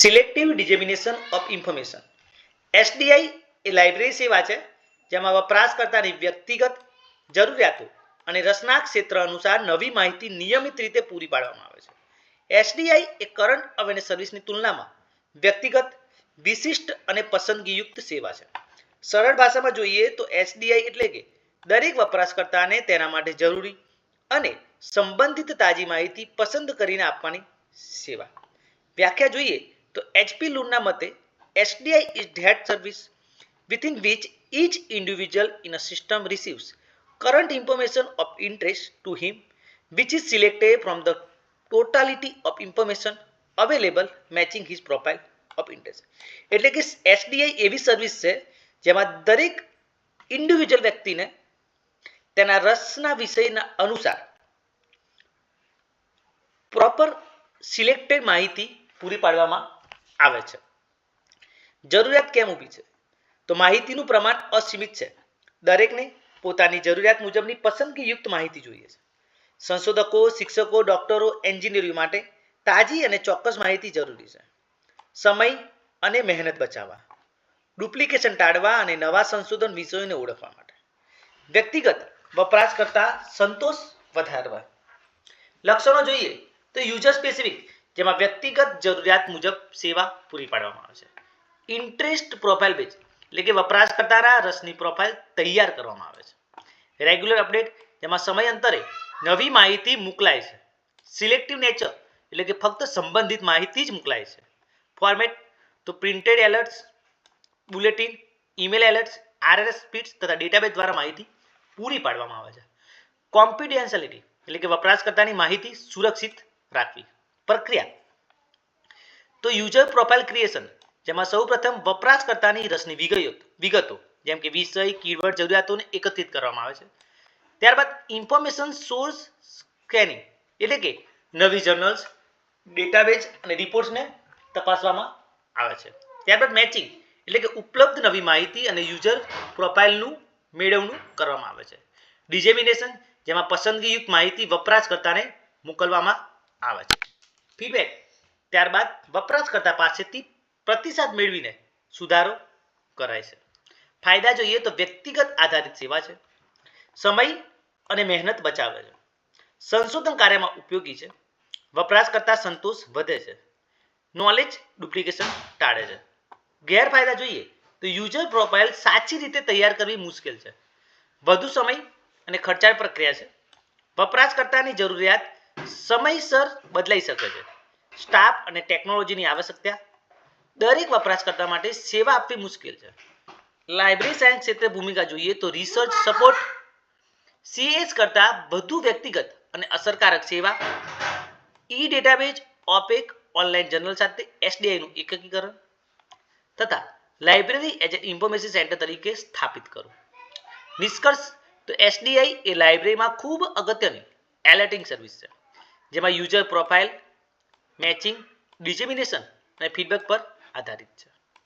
Selective dissemination of information SDI A library સેવા છે, જેમાં વપરાશકર્તાની વ્યક્તિગત જરૂરિયાતો અને રસના ક્ષેત્ર અનુસાર નવી માહિતી નિયમિત રીતે પૂરી પાડવામાં આવે છે. એસડીઆઈ એ કરંટ અવેરનેસ સર્વિસની તુલનામાં વ્યક્તિગત, વિશિષ્ટ અને પસંદગીયુક્ત સેવા છે. સરળ ભાષામાં જોઈએ તો એસડીઆઈ એટલે કે દરેક વપરાશકર્તાને તેના માટે જરૂરી અને સંબંધિત તાજી માહિતી પસંદ કરીને આપવાની સેવા. વ્યાખ્યા જોઈએ તો એચપી લુનના મતે SDI is that service within which each individual in a system receives current information of interest to him which is selected from the totality of information available matching his profile of interest એટલે કે એસડીઆઈ એવી service છે જેમાં દરેક individual વ્યક્તિને તેના રસના વિષયના અનુસાર પ્રોપર સિલેક્ટેડ માહિતી પૂરી પાડવામાં આવે છે. જરૂરિયાત કેમ ઊભી છે? તો માહિતીનું પ્રમાણ અસીમિત છે. દરેકને પોતાની જરૂરિયાત મુજબની પસંદગીયુક્ત માહિતી જોઈએ છે. સંશોધકો, શિક્ષકો, ડોક્ટરો એન્જિનિયરિંગ માટે તાજી અને ચોક્કસ માહિતી જરૂરી છે. સમય અને મહેનત બચાવવા. ડુપ્લિકેશન ટાળવા અને નવા સંશોધન વિષયોને ઓળખવા માટે. વ્યક્તિગત વપરાશકર્તા સંતોષ વધારવા. લક્ષણો જોઈએ તો યુઝર સ્પેસિફિક જેમાં વ્યક્તિગત જરૂરિયાત મુજબ સેવા પૂરી પાડવામાં આવે છે. ઇન્ટરેસ્ટ પ્રોફાઇલ બેઝ એટલે કે વપરાશકર્તાના રસની પ્રોફાઇલ તૈયાર કરવામાં આવે છે. રેગ્યુલર અપડેટ જેમાં સમય અંતરે નવી માહિતી મોકલાય છે. સિલેક્ટિવ નેચર એટલે કે ફક્ત સંબંધિત માહિતી જ મોકલાય છે. ફોર્મેટ તો printed alerts bulletin email alerts RSS feeds તથા ડેટાબેઝ દ્વારા માહિતી પૂરી પાડવામાં આવે છે. કોમ્પિડેન્શિયલિટી એટલે કે વપરાશકર્તાની માહિતી સુરક્ષિત રાખવી. પ્રક્રિયા. તો યુઝર પ્રોફાઇલ ક્રિએશન જેમાં સૌપ્રથમ વપરાશકર્તાની રસની વિગતો, જેમ કે વિષય કીવર્ડ જરૂરિયાતોને એકત્રિત કરવામાં આવે છે. ત્યારબાદ ઇન્ફોર્મેશન સોર્સ સ્કેનિંગ એટલે કે નવી જર્નલ્સ ડેટાબેઝ અને રિપોર્ટ્સને તપાસવામાં આવે છે. ત્યારબાદ મેચિંગ એટલે કે ઉપલબ્ધ નવી માહિતી અને યુઝર પ્રોફાઇલનું મેળવણું કરવામાં આવે છે. ડિજેમિનેશન જેમાં પસંદગીયુક્ત માહિતી વપરાશકર્તાને મોકલવામાં આવે છે. ફીડબેક. ત્યારબાદ વપરાશકર્તા પાસેથી પ્રતિસાદ મેળવીને સુધારો કરાય છે. ફાયદા જોઈએ તો વ્યક્તિગત આધારિત સેવા છે. સમય અને મહેનત બચાવે છે. સંશોધન કાર્યમાં ઉપયોગી છે. વપરાશકર્તા સંતોષ વધે છે. નોલેજ ડુપ્લિકેશન ટાળે છે. ગેરફાયદા જોઈએ તો યુઝર પ્રોફાઇલ સાચી રીતે તૈયાર કરવી મુશ્કેલ છે. વધુ સમય અને ખર્ચાળ પ્રક્રિયા છે. વપરાશકર્તાની જરૂરિયાત સમયસર બદલાઈ શકે છે. સ્ટાફ અને ટેકનોલોજીની આવશ્યકતા દરેક વપરાશકર્તા માટે સેવા આપવી મુશ્કેલ છે. લાઇબ્રેરી સાયન્સ ક્ષેત્રે ભૂમિકા જોઈએ તો રિસર્ચ સપોર્ટ સીએસ કરતાં વધુ વ્યક્તિગત અને અસરકારક સેવા E database OPAC online journal સાથે એસડીઆઈનું એકીકરણ તથા લાઇબ્રેરી એજ ઇન્ફોર્મેશન સેન્ટર તરીકે સ્થાપિત કરો નિષ્કર્ષ, તો એસડીઆઈ એ લાઇબ્રેરીમાં ખૂબ અગત્યની એલર્ટિંગ સર્વિસ છે. જેમાં યુઝર પ્રોફાઇલ મેચિંગ ડિજેમિનેશન અને ફીડબેક પર આધારિત છે.